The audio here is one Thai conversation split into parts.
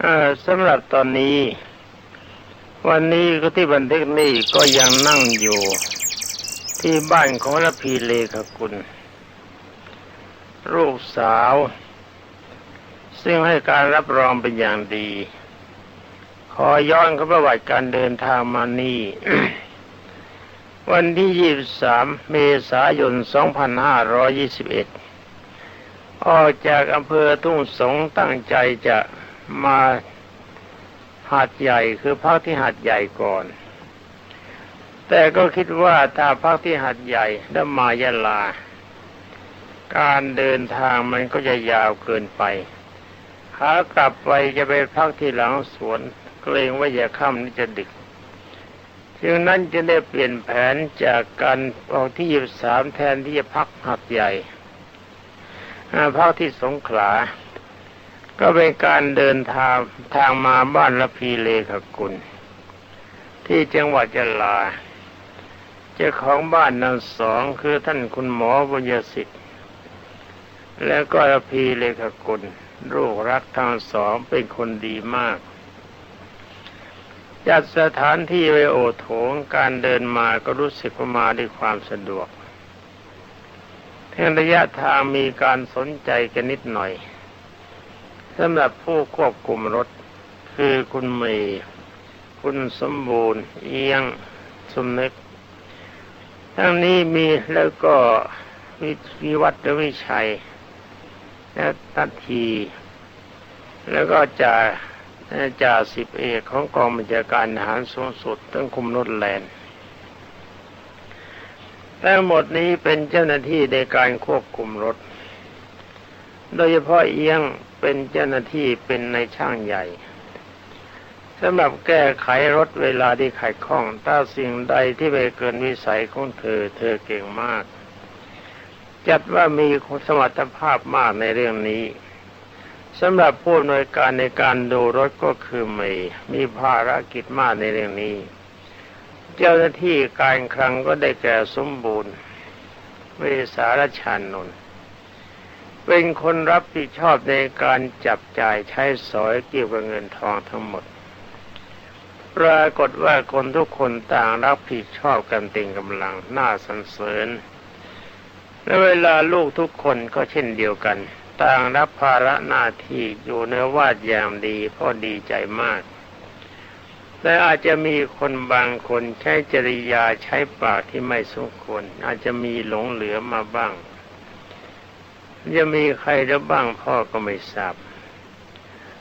เออสำหรับตอนนี้ วันนี้ก็ที่บันทึกนี่ก็ยังนั่งอยู่ ที่บ้านของระพีเลขกุลลูกสาว ซึ่งให้การรับรองเป็นอย่างดี ขอย้อนเข้าประวัติการเดินทางมานี่ วันที่ 23 เมษายน 2521 ออกจากอำเภอทุ่งสงตั้งใจจะ มาหาดใหญ่คือพักที่หาดใหญ่ก่อน แต่ก็คิดว่าถ้าพักที่หาดใหญ่แล้วมายะลา การเดินทางมันก็จะยาวเกินไปขากลับไปจะไปพักที่หลังสวนเกรงว่าอย่าค่ำนี่จะดึกจึงนั้นจะได้เปลี่ยนแผนจากการออกที่ยี่สามแทนที่จะพักหัดใหญ่พักที่สงขลา ก็เป็นการเดินทางทางมาบ้านละพีเลขกุล ที่จังหวัดยะลา เจ้าของบ้านนั้นสองคือท่านคุณหมอบุญยสิทธิ์ แล้วก็ละพีเลขกุลลูกรักทั้งสองเป็นคนดีมาก จัดสถานที่ไว้โอโถงการเดินมาก็รู้สึกว่ามาด้วยความสะดวกเทั้งระยะทางมีการสนใจกันนิดหน่อย สำหรับผู้ควบคุมรถ คือคุณเมย์คุณสมบูรณ์ เอียงสมนึก ทั้งนี้มีแล้วก็วิวัฒน์วิชัย และทัตที แล้วก็จ่าจ่าสิบเอกของกองบัญชาการทหารสูงสุดตั้งคุมรถแลนทั้งหมดนี้เป็นเจ้าหน้าที่ในการควบคุมรถ โดยเฉพาะเอียง เป็นเจ้าหน้าที่เป็นในช่างใหญ่สำหรับแก้ไขรถเวลาที่ขัดข้อง ถ้าสิ่งใดที่ไปเกินวิสัยของเธอ เธอเก่งมาก จัดว่ามีสมรรถภาพมากในเรื่องนี้สำหรับผู้หน่วยการในการดูรถก็คือเมย์มีภารกิจมากในเรื่องนี้ เจ้าหน้าที่การคลังก็ได้แก่สมบูรณ์เวสารชานนท์ เป็นคนรับผิดชอบในการจับจ่ายใช้สอยเกี่ยวกับเงินทองทั้งหมด ปรากฏว่าคนทุกคนต่างรับผิดชอบกันเต็มกำลังน่าสรรเสริญและเวลาลูกทุกคนก็เช่นเดียวกัน ต่างรับภาระหน้าที่อยู่ในวาดอย่างดีพ่อดีใจมากแต่อาจจะมีคนบางคนใช้จริยาใช้ปากที่ไม่สมควร อาจจะมีหลงเหลือมาบ้าง จะมีใครจะบ้างพ่อก็ไม่ทราบ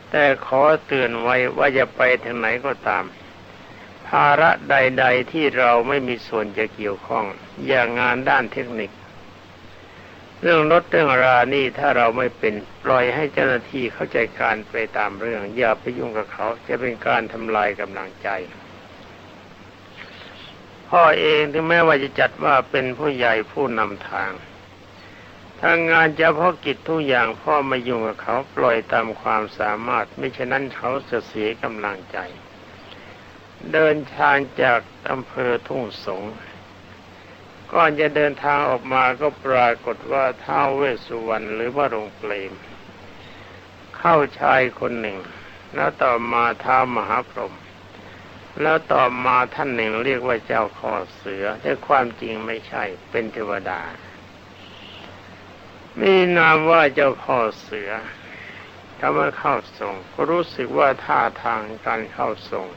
แต่ขอเตือนไว้ว่าจะไปทางไหนก็ตาม ภาระใด ๆ ที่เราไม่มีส่วนจะเกี่ยวข้อง อย่างงานด้านเทคนิค เรื่องรถเรื่องรานี่ถ้าเราไม่เป็นปล่อยให้เจ้าหน้าที่เข้าใจการไปตามเรื่อง อย่าไปยุ่งกับเขาจะเป็นการทำลายกำลังใจพ่อเองถึงแม้ว่าจะจัดว่าเป็นผู้ใหญ่ผู้นำทาง ทางงานเฉพาะกิจทุกอย่างพ่อไม่ยุ่งกับเขาปล่อยตามความสามารถ ไม่เช่นนั้นเขาจะเสียกำลังใจ เดินทางจากอำเภอทุ่งสงก่อนจะเดินทางออกมาก็ปรากฏว่าท้าวเวสสุวรรณหรือว่าโรงเปลมเข้าชายคนหนึ่ง แล้วต่อมาท้ามหาพรหมแล้วต่อมาท่านหนึ่งเรียกว่าเจ้าข้อเสือแต่ความจริงไม่ใช่เป็นเทวดา มีนามว่าเจ้าพ่อเสือถ้ามาเข้าทรงก็รู้สึกว่าท่าทางการเข้าทรง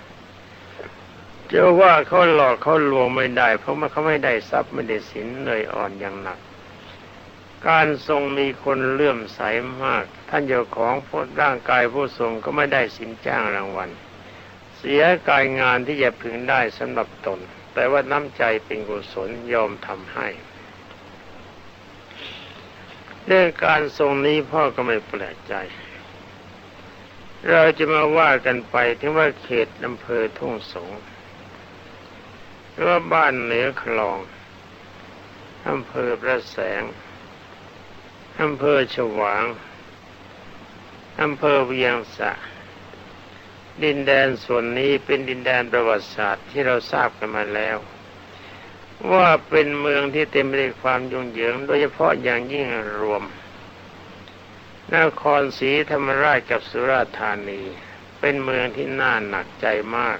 เจะว่าเขาหลอกเขาลวงไม่ได้ เพราะมันเขาไม่ได้ทรัพย์ไม่ได้สินเลยอ่อนอย่างหนัก การทรงมีคนเลื่อมใสมาก ท่านเจ้าของพ้ร่างกายผู้ทรงก็ไม่ได้สินจ้างรางวัล เสียกายงานที่จะพึงได้สำหรับตน แต่ว่าน้ำใจเป็นกุศลยอมทำให้ เรื่องการทรงนี้พ่อก็ไม่แปลกใจ เราจะมาว่ากันไปถึงว่าเขตอำเภอทุ่งสงหรือว่าบ้านเหนือคลองอำเภอพระแสงอำเภอฉวางอำเภอเวียงสะ ดินแดนส่วนนี้เป็นดินแดนประวัติศาสตร์ที่เราทราบกันมาแล้ว ว่าเป็นเมืองที่เต็มไปด้วยความยุ่งเหยิง โดยเฉพาะอย่างยิ่งรวม นครศรีธรรมราชกับสุราษฎร์ธานี เป็นเมืองที่น่าหนักใจมาก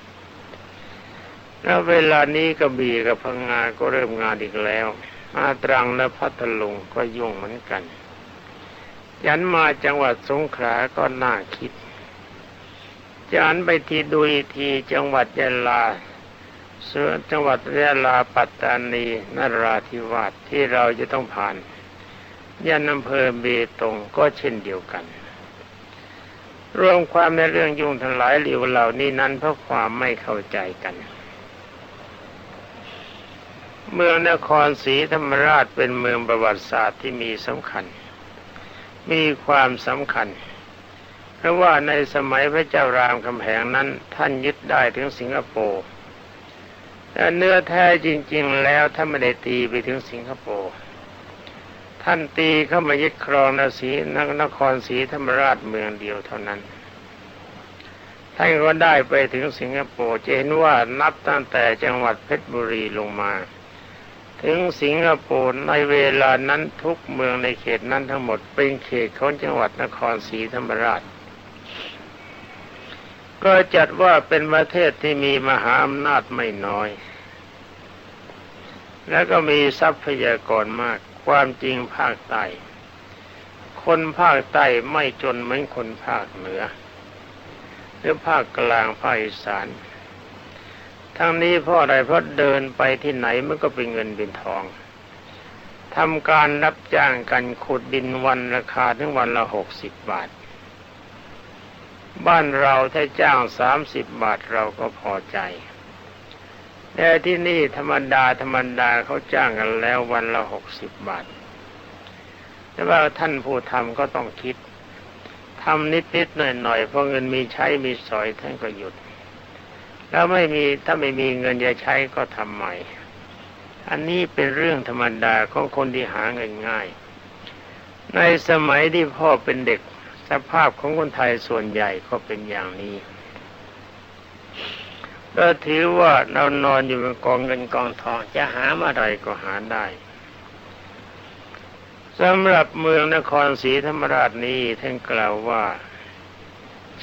แล้วเวลานี้กระบี่กับพังงาก็เริ่มงานอีกแล้วอาตรังและพัทลุงก็ยุ่งเหมือนกัน ยันมาจังหวัดสงขลาก็น่าคิดจานไปทีดูอีกทีจังหวัดยะลา ส่วนจังหวัดยะลาปัตตานีนราธิวาสที่เราจะต้องผ่านยันอำเภอเบตงก็เช่นเดียวกัน รวมความในเรื่องยุ่งทั้งหลายเหลียวเหล่านี้นั้นเพราะความไม่เข้าใจกัน เมืองนครศรีธรรมราชเป็นเมืองประวัติศาสตร์ที่มีสำคัญ มีความสำคัญ เพราะว่าในสมัยพระเจ้ารามคำแหงนั้นท่านยึดได้ถึงสิงคโปร์ เนื้อแท้จริง ๆ แล้วท่านไม่ได้ตีไปถึงสิงคโปร์ท่านตีเข้ามายึดครองนศีนครศรีธรรมราชเมืองเดียวเท่านั้นท่านก็ได้ไปถึงสิงคโปร์จะเห็นว่านับตั้งแต่จังหวัดเพชรบุรีลงมา ถึงสิงคโปร์ในเวลานั้นทุกเมืองในเขตนั้นทั้งหมดเป็นเขตของจังหวัดนครศรีธรรมราช ก็จัดว่าเป็นประเทศที่มีมหาอำนาจไม่น้อย แล้วก็มีทรัพยากรมากความจริงภาคใต้คนภาคใต้ไม่จนเหมือนคนภาคเหนือ หรือภาคกลางภาคอีสานทั้งนี้เพราะอะไรเพราะเดินไปที่ไหนมันก็เป็นเงินเป็นทองทำการรับจ้างกันขุดดินวันราคาถึงวันละหกสิบบาท บ้านเราถ้าจ้างสามสิบบาทเราก็พอใจ แต่ที่นี่ธรรมดาธรรมดาเขาจ้างกันแล้ววันละหกสิบบาท แต่ว่าท่านผู้ทำก็ต้องคิดทำนิดๆหน่อยๆเพราะเงินมีใช้มีสอยท่านก็หยุด แล้วไม่มีถ้าไม่มีเงินจะใช้ก็ทำใหม่ อันนี้เป็นเรื่องธรรมดาของคนที่หาเงินง่าย ในสมัยที่พ่อเป็นเด็กสภาพของคนไทยส่วนใหญ่ก็เป็นอย่างนี้ ก็ถือว่าเรานอนอยู่บนกองเงินกองทองจะหาอะไรก็หาได้สำหรับเมืองนครศรีธรรมราชนี้ท่านกล่าวว่า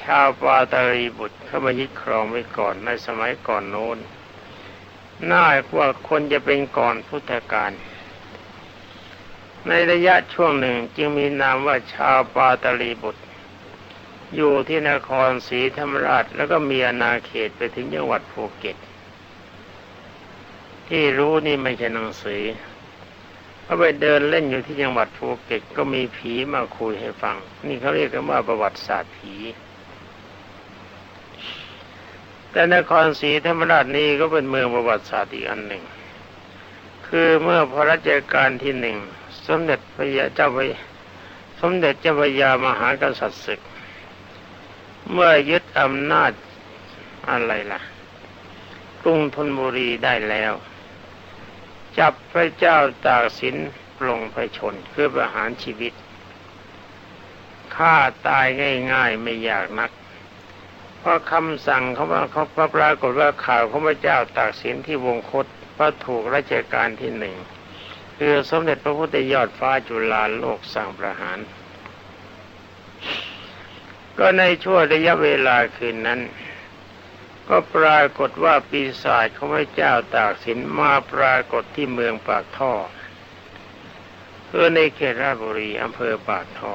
ชาวปาตารีบุตรเข้ามายึดครองไว้ก่อนในสมัยก่อนโน้น น่าว่าคนจะเป็นก่อนพุทธกาลในระยะช่วงหนึ่งจึงมีนามว่าชาวปาตาลีบุตร อยู่ที่นครศรีธรรมราชแล้วก็มีอาณาเขตไปถึงจังหวัดภูเก็ต ที่รู้นี่ไม่ใช่หนังสือพอไปเดินเล่นอยู่ที่จังหวัดภูเก็ตก็มีผีมาคุยให้ฟัง นี่เขาเรียกกันว่าประวัติศาสตร์ผี แต่นครศรีธรรมราชนี้ก็เป็นเมืองประวัติศาสตร์อีกอันหนึ่ง คือเมื่อพระราชการที่หนึ่งสมเด็จพระยาเจ้าพระสมเด็จเจ้าพระยามหากษัตริย์ศึก เมื่อยึดอำนาจอะไรล่ะ กรุงธนบุรีได้แล้ว จับพระเจ้าตากสินปลงไปชนเพื่อประหารชีวิตฆ่าตายง่าย ๆไม่ยากนัก เพราะคำสั่งเขาว่าเขาปรากฏว่าข่าวของพระเจ้าตากสินที่วงคตพระถูกราชการที่หนึ่งคือสมเด็จพระพุทธยอดฟ้าจุฬาโลกสั่งประหาร ก็ในช่วงระยะเวลาคืนนั้น ก็ปรากฏว่าปีศาจของพระเจ้าตากสินมาปรากฏที่เมืองปากท่อเพื่อในเขตราชบุรีอำเภอปากท่อ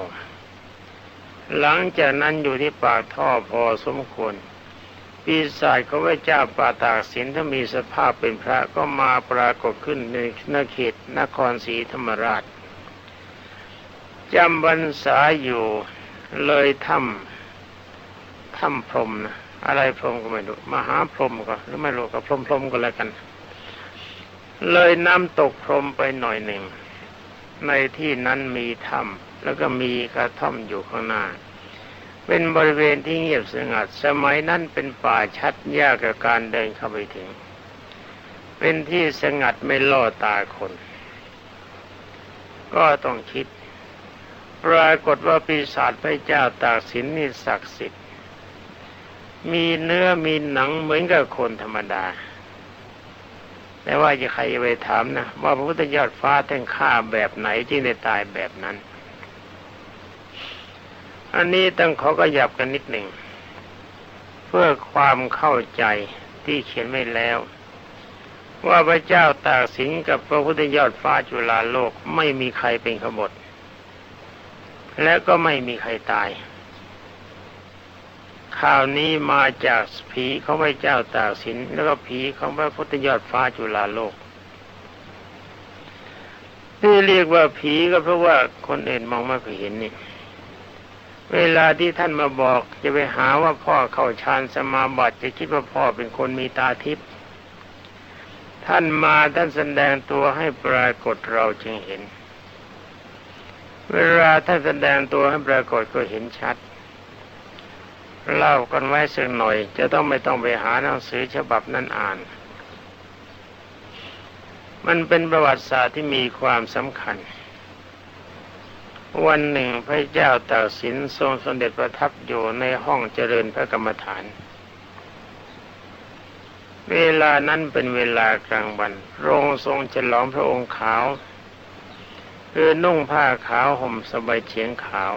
หลังจากนั้นอยู่ที่ปากท่อพอสมควรปีศาจของพระเจ้าป่าตากสินถ้ามีสภาพเป็นพระก็มาปรากฏขึ้นในนเขตนครศรีธรรมราชจำบรรษาอยู่เลยถ้ำ ถ้ำพรมนะอะไรพรมก็ไม่รู้มหาพรมก็หรือไม่รู้ก็พรมพรมก็แล้วกัน เลยน้ำตกพรมไปหน่อยหนึ่ง ในที่นั้นมีถ้ำแล้วก็มีกระท่อมอยู่ข้างหน้า เป็นบริเวณที่เงียบสงัด สมัยนั้นเป็นป่าชัดยากกับการเดินเข้าไปถึง เป็นที่สงัดไม่ล่อตาคน ก็ต้องคิด ปรากฏว่าปีศาจพระเจ้าตากสินนี่ศักดิ์สิทธิ มีเนื้อมีหนังเหมือนกับคนธรรมดา แต่ว่าจะใครไปถามนะว่าพระพุทธยอดฟ้าท่านฆ่าแบบไหนจึงได้ตายแบบนั้น อันนี้ต้องขอก็หยับกันนิดหนึ่ง เพื่อความเข้าใจที่เขียนไว้แล้ว ว่าพระเจ้าตากสินกับพระพุทธยอดฟ้าจุฬาโลกไม่มีใครเป็นขบฏและก็ไม่มีใครตาย ข่าวนี้มาจากผีของพระเจ้าตากสินแล้วก็ผีของพระพุทธยอดฟ้าจุฬาโลกที่เรียกว่าผีก็เพราะว่าคนอื่นมองไม่เห็นนี่ เวลาที่ท่านมาบอกจะไปหาว่าพ่อเข้าฌานสมาบัติจะคิดว่าพ่อเป็นคนมีตาทิพย์ท่านมาท่านแสดงตัวให้ปรากฏเราจึงเห็น เวลาท่านแสดงตัวให้ปรากฏก็เห็นชัด เล่ากันไว้สักหน่อย จะต้องไม่ต้องไปหาหนังสือฉบับนั้นอ่าน มันเป็นประวัติศาสตร์ที่มีความสำคัญ วันหนึ่งพระเจ้าตากสินทรงสมเด็จประทับอยู่ในห้องเจริญพระกรรมฐาน เวลานั้นเป็นเวลากลางวันโรงทรงฉลองพระองค์ขาว คือนุ่งผ้าขาวห่มสบายเฉียงขาว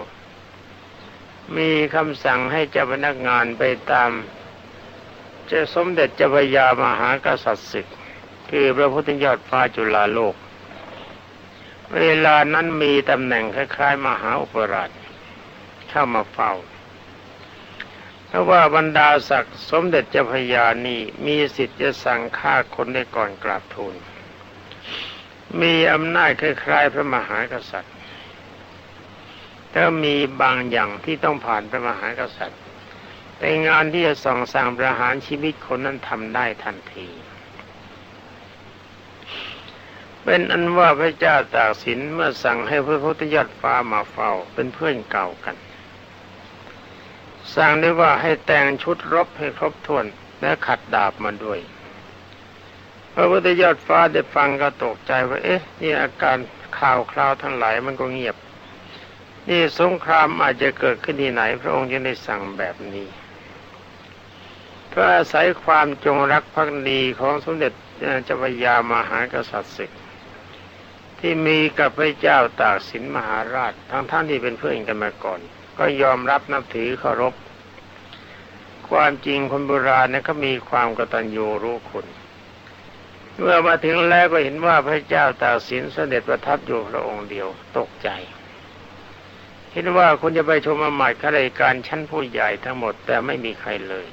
มีคำสั่งให้เจ้าพนักงานไปตาม เจ้าสมเด็จเจ้าพระยามหากษัตริย์ศึก คือพระพุทธยอดฟ้าจุฬาโลก เวลานั้นมีตำแหน่งคล้ายๆ มหาอุปราชเข้ามาเฝ้าเพราะว่าบรรดาศักดิ์สมเด็จเจ้าพระยานี่มีสิทธิ์จะสั่งฆ่าคนได้ก่อนกราบทูลมีอำนาจคล้ายๆพระมหากษัตริย์ แต่มีบางอย่างที่ต้องผ่านพระมหากษัตริย์ แต่งานที่จะส่องสั่งประหารชีวิตคนนั้นทำได้ทันที เป็นอันว่าพระเจ้าตากสินเมื่อสั่งให้พระพุทธยอดฟ้ามาเฝ้าเป็นเพื่อนเก่ากันสั่งได้ว่าให้แต่งชุดรบให้ครบถ้วนและขัดดาบมาด้วยพระพุทธยอดฟ้าได้ฟังก็ตกใจว่า เอ๊ะ นี่อาการข่าวคราวทั้งหลายมันก็เงียบ นี่สงครามอาจจะเกิดขึ้นที่ไหน พระองค์จึงได้สั่งแบบนี้เพื่ออาศัยความจงรักภักดีของสมเด็จเจ้าพยามหากษัตริย์ศึก ที่มีกับพระเจ้าตากสินมหาราช ทั้งท่านที่เป็นเพื่อนกันมาก่อน ก็ยอมรับนับถือเคารพ ความจริงคนโบราณนี่ยก็มีความกตัญญูรู้คุณเมื่อมาถึงแล้วก็เห็นว่าพระเจ้าตากสินเสด็จประทับอยู่พระองค์เดียวตกใจ เห็นว่าคุณจะไปชมอมาตย์ข้าราชการชั้นผู้ใหญ่ทั้งหมดแต่ไม่มีใครเลย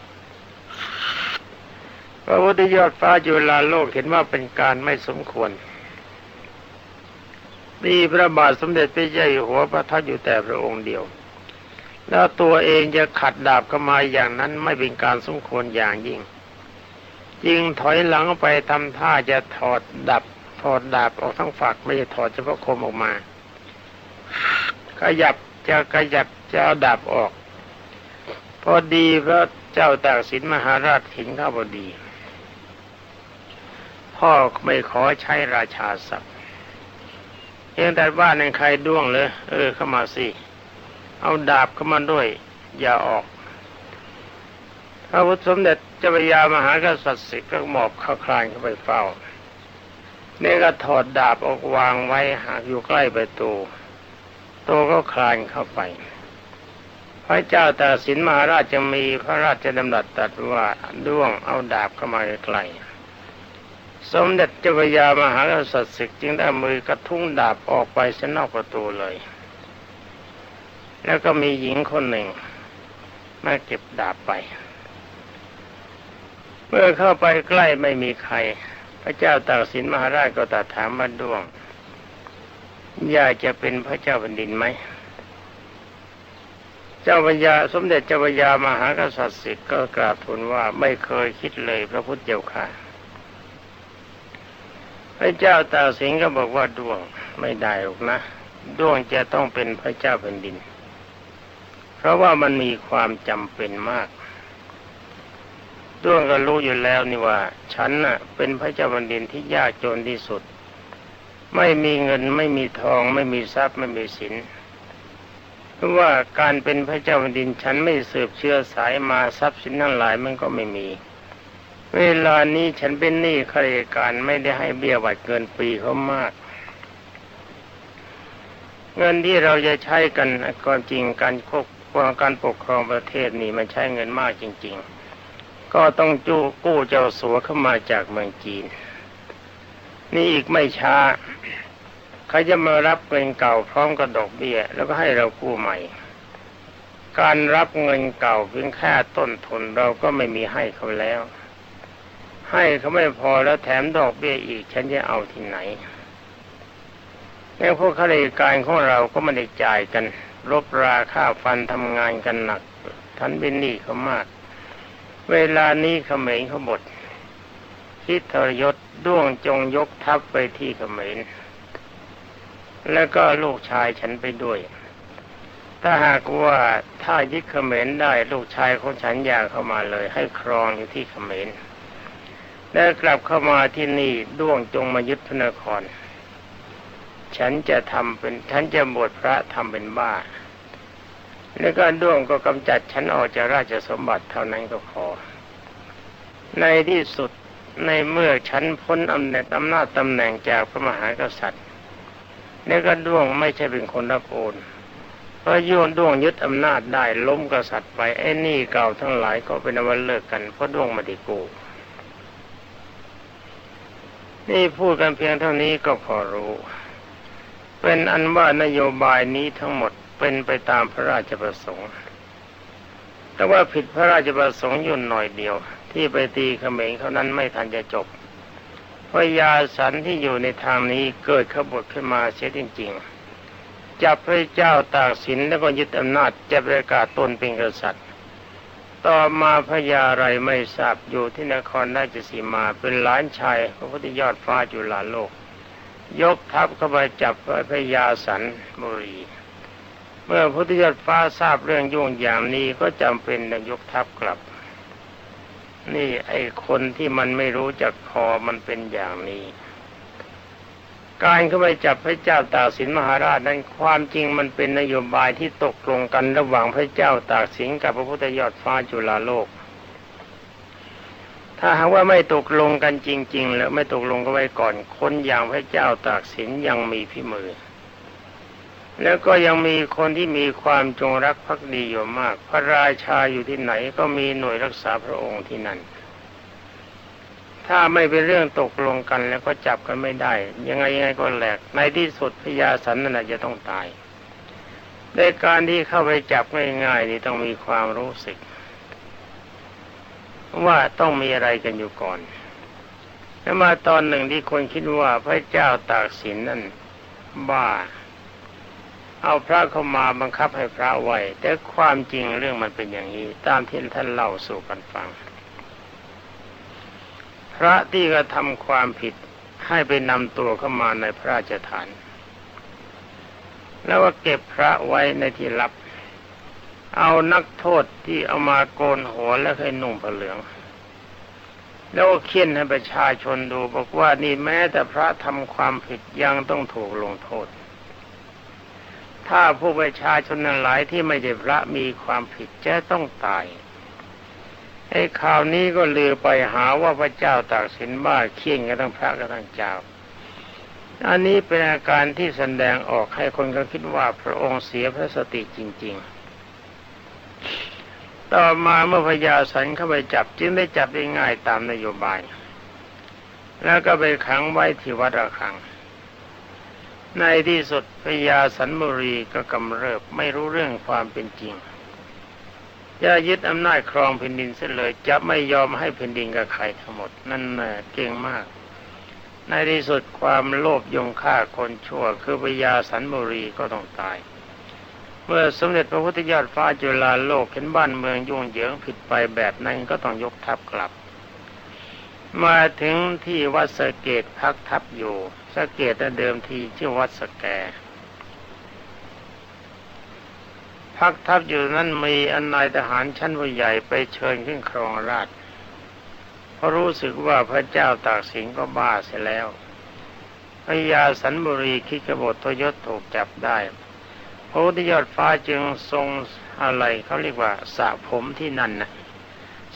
พระพุทธยอดฟ้าจุฬาโลกเห็นว่าเป็นการไม่สมควรมีพระบาทสมเด็จพระเจ้าอยู่หัวประทับอยู่แต่พระองค์เดียว แล้วตัวเองจะขัดดาบเข้ามาอย่างนั้นไม่เป็นการสมควรอย่างยิ่ง จึงถอยหลังไปทำท่าจะถอดดับถอดดาบออกทั้งฝักไม่ใช่ถอดเฉพาะคมออกมา ขยับ จะขยับจะเอาดาบออก พอดีพระเจ้าตากสินมหาราชเห็นเข้าพอดี พ่อไม่ขอใช้ราชาศัพท์เพียงแต่ว่าในใครด้วงเลย เออเข้ามาสิเอาดาบเข้ามาด้วย อย่าออกพระพุทธสมเด็จเจ้าพยามหากษัตริย์สิก็หมอบเข้าคลานเข้าไปเฝ้าเนี่ยก็ถอดดาบออกวางไว้หากอยู่ใกล้ประตู โตก็คลานเข้าไป พระเจ้าตากสินมหาราชจะมีพระราชดำรัสตรัสว่าด้วงเอาดาบเข้ามาใกล้สมเด็จเจ้าพรยามหากษัตริย์ศึกจึงได้มือกระทุ้งดาบออกไปเส้นนอกประตูเลย แล้วก็มีหญิงคนหนึ่งมาเก็บดาบไป เมื่อเข้าไปใกล้ไม่มีใคร พระเจ้าตากสินมหาราชก็ตรัสถามมาด้วง อยากจะเป็นพระเจ้าแผ่นดินไหม เจ้าปัญญาสมเด็จเจ้าปัญญามหากษัตริย์สิทธิ์ก็กราบทูลว่าไม่เคยคิดเลยพระพุทธเจ้าค่ะ พระเจ้าตาสินก็บอกว่าดวงไม่ได้หรอกนะ ดวงจะต้องเป็นพระเจ้าแผ่นดิน เพราะว่ามันมีความจำเป็นมากดวงก็รู้อยู่แล้วนี่ว่า ฉันน่ะ เป็นพระเจ้าแผ่นดินที่ยากจนที่สุด ไม่มีเงินไม่มีทองไม่มีทรัพย์ไม่มีสินเพราะว่าการเป็นพระเจ้าแผ่นดินฉันไม่สืบเชื้อสายมาทรัพย์สินทั้งหลายมันก็ไม่มี เวลานี้ฉันเป็นหนี้ข้าราชการไม่ได้ให้เบี้ยวัดเกินปีเขามาก เงินที่เราจะใช้กันก่อนจริงการควบคุมการปกครองประเทศนี่มันใช้เงินมากจริง ๆ ก็ต้องจูกู้เจ้าสัวเข้ามาจากเมืองจีน นี่อีกไม่ช้าเขาจะมารับเงินเก่าพร้อมกับดอกเบี้ย แล้วก็ให้เรากู้ใหม่ การรับเงินเก่าเพียงแค่ต้นทุนเราก็ไม่มีให้เขาแล้ว ให้เขาไม่พอแล้วแถมดอกเบี้ยอีก ฉันจะเอาที่ไหนแล้วพวกข้าราชการของเราก็ไม่ได้จ่ายกัน รบราค่าฟันทำงานกันหนักท่านเป็นหนี้เขามาก เวลานี้เขมรเขาบด คิดทรยศด้วงจงยกทัพไปที่เขมรแล้วก็ลูกชายฉันไปด้วย ถ้าหากว่าถ้ายึดเขมรได้ลูกชายของฉันอยากเข้ามาเลย ให้ครองอยู่ที่เขมรแล้วกลับเข้ามาที่นี่ด้วงจงมายึดพระนคร ฉันจะทำเป็นฉันจะบวชพระทำเป็นบ้า แล้วก็ด้วงก็กำจัดฉันออกจากราชสมบัติเท่านั้นก็พอในที่สุด ในเมื่อฉันพ้นอำนาจอำนาจตำแหน่งจากพระมหากษัตริย์แล้วก็ด้วงไม่ใช่เป็นคนรับโอนเพราะโยนด้วงยึดอำนาจได้ล้มกษัตริย์ไปไอ้นี่เก่าทั้งหลายก็เป็นวันเลิกกันเพราะด้วงมาดิโกนี่พูดกันเพียงเท่านี้ก็พอรู้ เป็นอันว่านโยบายนี้ทั้งหมดเป็นไปตามพระราชประสงค์ แต่ว่าผิดพระราชประสงค์อยู่หน่อยเดียว ที่ไปตีเขมรเขานั้นไม่ทันจะจบพระยาสันที่อยู่ในทางนี้เกิดขบฏขึ้นมาเสียจริง ๆ จับพระเจ้าตากสินแล้วก็ยึดอำนาจจะประกาศตนเป็นกษัตริย์ ต่อมาพระยาไรไม่ทราบอยู่ที่นครราชสีมาเป็นหลานชายพระพุทธยอดฟ้าจุฬาโลก ยกทัพเข้าไปจับพระยาสันบุรี เมื่อพระพุทธยอดฟ้าทราบเรื่องยุ่งอย่างนี้ก็จำเป็นต้องยกทัพกลับ นี่ไอ้คนที่มันไม่รู้จักพอมันเป็นอย่างนี้ การเข้าไปจับพระเจ้าตากสินมหาราชนั้นความจริงมันเป็นนโยบายที่ตกลงกันระหว่างพระเจ้าตากสินกับพระพุทธยอดฟ้าจุฬาโลก ถ้าหากว่าไม่ตกลงกันจริง ๆ แล้วไม่ตกลงก็ไว้ก่อน คนอย่างพระเจ้าตากสินยังมีพิมือ แล้วก็ยังมีคนที่มีความจงรักภักดีอยู่มาก พระราชาอยู่ที่ไหนก็มีหน่วยรักษาพระองค์ที่นั่น ถ้าไม่เป็นเรื่องตกลงกันแล้วก็จับกันไม่ได้ ยังไงยังไงก็แหลก ในที่สุดพญาสันนั่นจะต้องตายในการที่เข้าไปจับง่ายๆนี่ต้องมีความรู้สึก ว่าต้องมีอะไรกันอยู่ก่อน แล้วมาตอนหนึ่งที่คนคิดว่าพระเจ้าตากสินนั่นบ้า เอาพระเข้ามาบังคับให้พระไว้แต่ความจริงเรื่องมันเป็นอย่างนี้ ตามที่ท่านเล่าสู่กันฟัง พระที่กระทำความผิดให้ไปนำตัวเข้ามาในพระราชฐาน แล้วว่าเก็บพระไว้ในที่ลับ เอานักโทษที่เอามาโกนหัวแล้วให้นุ่งผ้าเหลือง แล้วก็เคี่ยนให้ประชาชนดูบอกว่านี่แม้แต่พระทำความผิดยังต้องถูกลงโทษ ถ้าผู้ประชาชนหลายที่ไม่ใช่พระมีความผิดจะต้องตายไอ้ข่าวนี้ก็ลือไปหาว่าพระเจ้าตากสินบ้าเคี่ยนกันทั้งพระกันทั้งเจ้า อันนี้เป็นอาการที่แสดงออกให้คนก็คิดว่าพระองค์เสียพระสติจริง ๆ ต่อมาเมื่อพญาสันเข้าไปจับจึงได้จับได้ง่ายตามนโยบาย แล้วก็ไปขังไว้ที่วัดระฆัง ในที่สุดพญาสันบุรีก็กำเริบไม่รู้เรื่องความเป็นจริงจะยึดอำนาจครองแผ่นดินเสียเลย จะไม่ยอมให้แผ่นดินกับใครทั้งหมด นั่นแหละเก่งมาก ในที่สุดความโลภยงฆ่าคนชั่ว คือพญาสันบุรีก็ต้องตาย เมื่อสมเด็จพระพุทธยอดฟ้าจุฬาโลกเห็นบ้านเมืองยุ่งเหยิงผิดไปแบบนั้นก็ต้องยกทัพกลับ มาถึงที่วัดสเกตพักทัพอยู่ สะเกตเดิมทีชื่อวัดสแก พักทัพอยู่นั้นมีอนนายทหารชั้นผู้ใหญ่ไปเชิญขึ้นครองราชเพราะรู้สึกว่าพระเจ้าตากสินก็บ้าเสียแล้วพระยาสันบุรีคิดกบฏทยศถูกจับได้พระพุทธยอดฟ้าจึงทรงอะไรเขาเรียกว่าสระผมที่นั่นนะ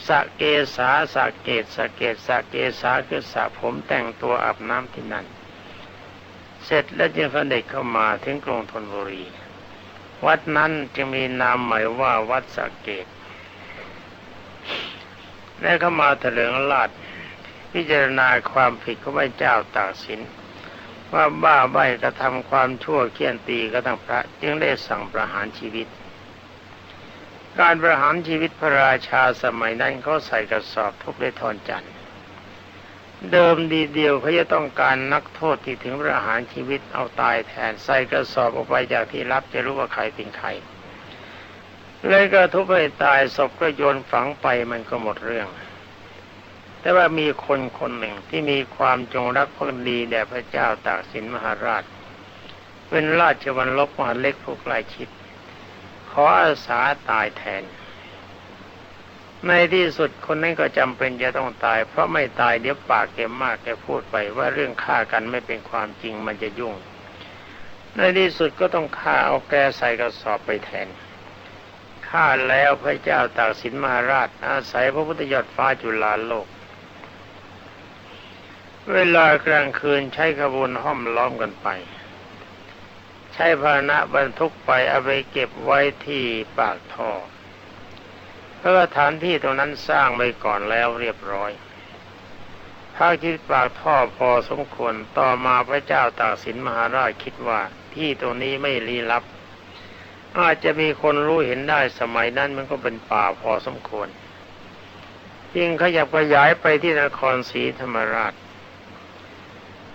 สะเกษาสะเกตสะเกตสะเกษาคือสระผมแต่งตัวอาบน้ำที่นั่น เสร็จแล้วจึงเสด็จเข้ามาถึงกรุงธนบุรี วัดนั้นจึงมีนามหมายว่าวัดสระเกตและเข้ามาถลิงราชพิจารณาความผิดของพระเจ้าตากสิน ว่าบ้าใบกระทำความชั่วเคี่ยนตีกระทั่งพระ จึงได้สั่งประหารชีวิต การประหารชีวิตพระราชาสมัยนั้นเขาใส่กระสอบทุบด้วยทอนจันทร์ เดิมดีเดียวเขาจะต้องการนักโทษที่ถึงประหารชีวิตเอาตายแทนใส่กระสอบออกไปจากที่รับจะรู้ว่าใครเป็นใครเลยก็ทุบให้ตายศพก็โยนฝังไปมันก็หมดเรื่อง แต่ว่ามีคนคนหนึ่งที่มีความจงรักภักดีแด่พระเจ้าตากสินมหาราช เป็นราชวันลบมหาเล็กผู้ใกล้ชิดขออาสาตายแทน ในที่สุดคนนั้นก็จำเป็นจะต้องตาย เพราะไม่ตายเดี๋ยวปากแกมากแกพูดไปว่าเรื่องฆ่ากันไม่เป็นความจริงมันจะยุ่ง ในที่สุดก็ต้องฆ่าเอาแกใส่กระสอบไปแทนฆ่าแล้วพระเจ้าตากสินมหาราช อาศัยพระพุทธยอดฟ้าจุฬาโลก เวลากลางคืนใช้ขบวนห้อมล้อมกันไป ใช้พาหนะบรรทุกไปเอาไปเก็บไว้ที่ปากท่อ เพราะสถานที่ตรงนั้นสร้างไว้ก่อนแล้วเรียบร้อยภาคที่ปากท่อพอสมควรต่อมาพระเจ้าตากสินมหาราชคิดว่าที่ตรงนี้ไม่ลี้ลับ อาจจะมีคนรู้เห็นได้สมัยนั้นมันก็เป็นป่าพอสมควรยิ่งขยับขยายไปที่นครศรีธรรมราช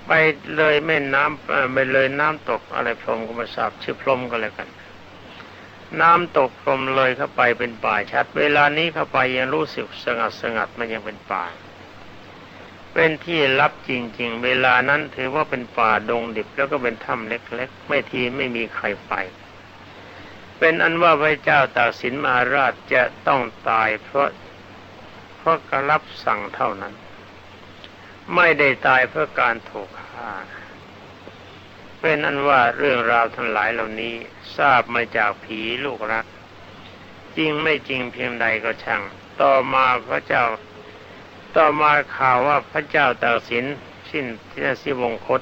ไปเลยแม่น้ำไปเลยน้ำตกอะไรพรมก็มาทราบชื่อพรมก็แล้วกัน น้ำตกพรมเลยเข้าไปเป็นป่าชัด เวลานี้เข้าไปยังรู้สึกสงัดสงัดมันยังเป็นป่า เป็นที่ลับจริง ๆ เวลานั้นถือว่าเป็นป่าดงดิบแล้วก็เป็นถ้ำเล็ก ๆ ไม่ทีไม่มีใครไป เป็นอันว่าพระเจ้าตากสินมหาราชจะต้องตายเพราะเพราะกรับสั่งเท่านั้น ไม่ได้ตายเพื่อการถูกฆ่า เป็นอันว่าเรื่องราวทั้งหลายเหล่านี้ทราบมาจากผีลูกรัก จริงไม่จริงเพียงใดก็ช่าง ต่อมาพระเจ้า ต่อมาข่าวว่าพระเจ้าตากสินสิ้นที่สิวงคต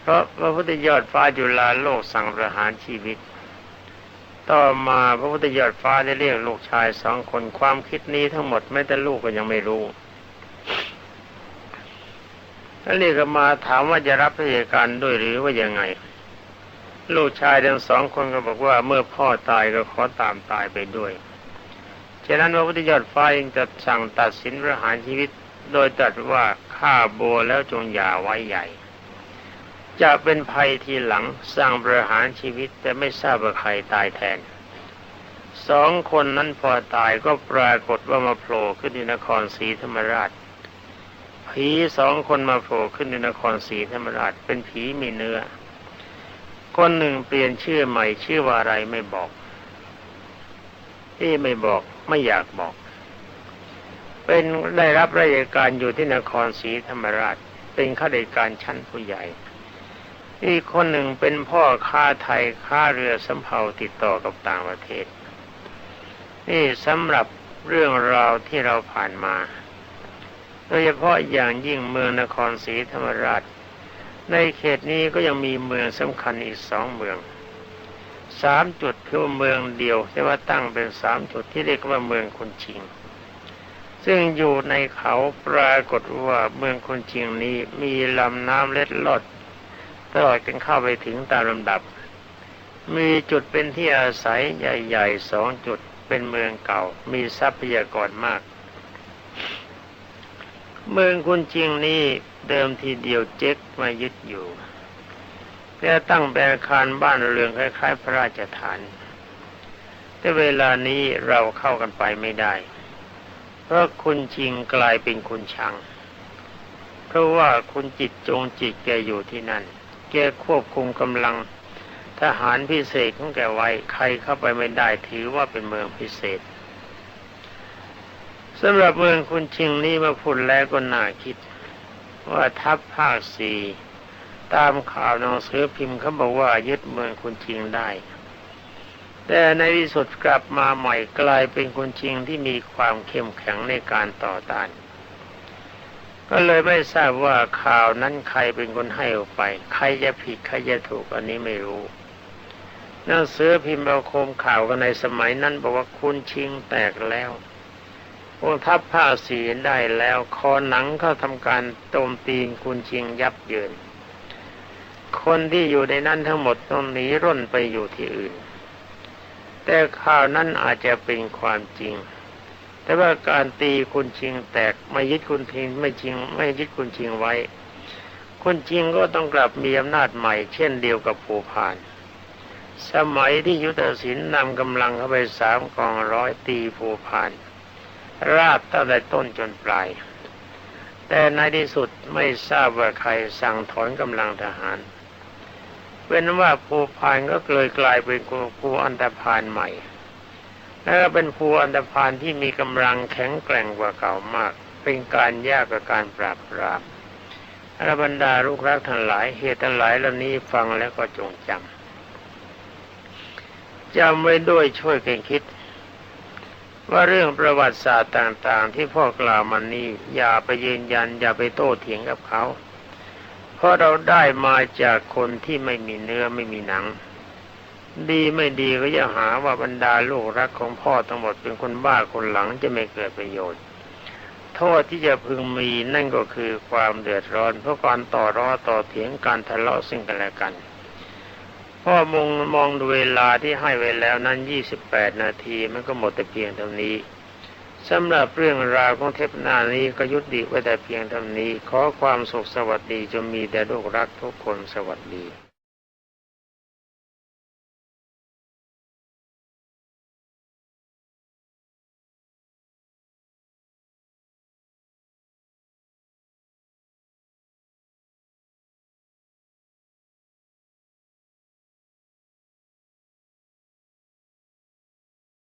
เพราะพระพุทธยอดฟ้าจุฬาโลกสั่งประหารชีวิต ต่อมาพระพุทธยอดฟ้าได้เรียกลูกชายสองคนความคิดนี้ทั้งหมดแม้แต่ลูกก็ยังไม่รู้ แล้วเรียกมาถามว่าจะรับราชการด้วยหรือว่ายังไง ลูกชายทั้งสองคนก็บอกว่าเมื่อพ่อตายก็ขอตามตายไปด้วยฉะนั้นพระพุทธยอดฟ้ายังจะสั่งตัดสินประหารชีวิต โดยตรัสว่าฆ่าโบแล้วจงอย่าไว้ใหญ่ จะเป็นภัยทีหลังสร้างประหารชีวิตแต่ไม่ทราบว่าใครตายแทนสองคนนั้นพอตายก็ปรากฏว่ามาโผล่ขึ้นในนครศรีธรรมราช ผีสองคนมาโผล่ขึ้นในนครศรีธรรมราชเป็นผีมีเนื้อ คนหนึ่งเปลี่ยนชื่อใหม่ชื่อว่าอะไรไม่บอกที่ไม่บอกไม่อยากบอก เป็นได้รับราชการอยู่ที่นครศรีธรรมราช เป็นข้าราชการชั้นผู้ใหญ่ อีกคนหนึ่งเป็นพ่อค้าไทยค้าเรือสำเภาติดต่อกับต่างประเทศ นี่สำหรับเรื่องราวที่เราผ่านมา โดยเฉพาะอย่างยิ่งเมืองนครศรีธรรมราช ในเขตนี้ก็ยังมีเมืองสำคัญอีกสองเมืองสามจุดเพื่อเมืองเดียวแต่ว่าตั้งเป็นสามจุดที่เรียกว่าเมืองคนชิง ซึ่งอยู่ในเขาปรากฏว่าเมืองคนชิงนี้มีลำน้ำเล็ดลอดตลอดกันเข้าไปถึงตามลำดับ มีจุดเป็นที่อาศัยใหญ่ๆสองจุดเป็นเมืองเก่า มีทรัพยากรมาก เมืองคุณจิงนี้เดิมทีเดียวเจ๊กมายึดอยู่แต่ตั้งเป็นอาคารบ้านเรือนคล้ายๆ พระราชฐาน แต่เวลานี้เราเข้ากันไปไม่ได้ เพราะคุณจิงกลายเป็นคุณชัง เพราะว่าคุณจิตจงจิตแกอยู่ที่นั่น แกควบคุมกำลังทหารพิเศษของแกไว้ ใครเข้าไปไม่ได้ถือว่าเป็นเมืองพิเศษ สำหรับเมืองคุณชิงนี้มาพูดแล้วก็น่าคิด ว่าทัพภาคสี่ตามข่าวหนังสือพิมพ์เขาบอกว่ายึดเมืองคุณชิงได้ แต่ในที่สุดกลับมาใหม่กลายเป็นคุนชิงที่มีความเข้มแข็งในการต่อต้าน ก็เลยไม่ทราบว่าข่าวนั้นใครเป็นคนให้ออกไป ใครจะผิดใครจะถูกอันนี้ไม่รู้หนังสือพิมพ์เอาโคมข่าวกันในสมัยนั้นบอกว่าคุณชิงแตกแล้ว องทัพผ้าสีได้แล้วคอหนังเข้าทำการโจมตีคุณชิงยับเยิน คนที่อยู่ในนั้นทั้งหมดต้องหนีร่นไปอยู่ที่อื่น แต่ข่าวนั้นอาจจะเป็นความจริง แต่ว่าการตีคุณชิงแตกไม่ยึดคุณทิงไม่ชิง ไม่ยึดคุณชิงไว้ คุณชิงก็ต้องกลับมีอำนาจใหม่ เช่นเดียวกับภูพาน สมัยที่ยุทธศิลป์นำกำลังเข้าไปสามกองร้อยตีภูพาน ราบตั้งแต่ต้นจนปลาย แต่ในที่สุดไม่ทราบว่าใครสั่งถอนกำลังทหาร เป็นว่าภูพานก็เลยกลายเป็นภูอันตพานใหม่ แล้วก็เป็นภูอันตพานที่มีกำลังแข็งแกร่งกว่าเก่ามาก เป็นการยากกับการปราบปรามอรบรรดาลูกรักทั้งหลายเหตุทั้งหลายเหล่านี้ฟังแล้วก็จงจำจำไว้ด้วยช่วยกันคิด ว่าเรื่องประวัติศาสตร์ต่าง ๆ ที่พ่อกล่าวมานี้อย่าไปยืนยัน อย่าไปโต้เถียงกับเขา เพราะเราได้มาจากคนที่ไม่มีเนื้อไม่มีหนัง ดีไม่ดีก็จะหาว่าบรรดาลูกรักของพ่อทั้งหมดเป็นคนบ้าคนหลังจะไม่เกิดประโยชน์ โทษที่จะพึงมีนั่นก็คือความเดือดร้อน เพราะการต่อร้อต่อเถียงการทะเลาะซึ่งกันและกัน พ่อมองมองดูเวลาที่ให้ไว้แล้วนั้น 28 นาทีมันก็หมดแต่เพียงเท่านี้สำหรับเรื่องราวของเทปหน้านี้ก็ยุติไว้แต่เพียงเท่านี้ ขอความสุขสวัสดีจงมีแต่ลูกรักทุกคนสวัสดี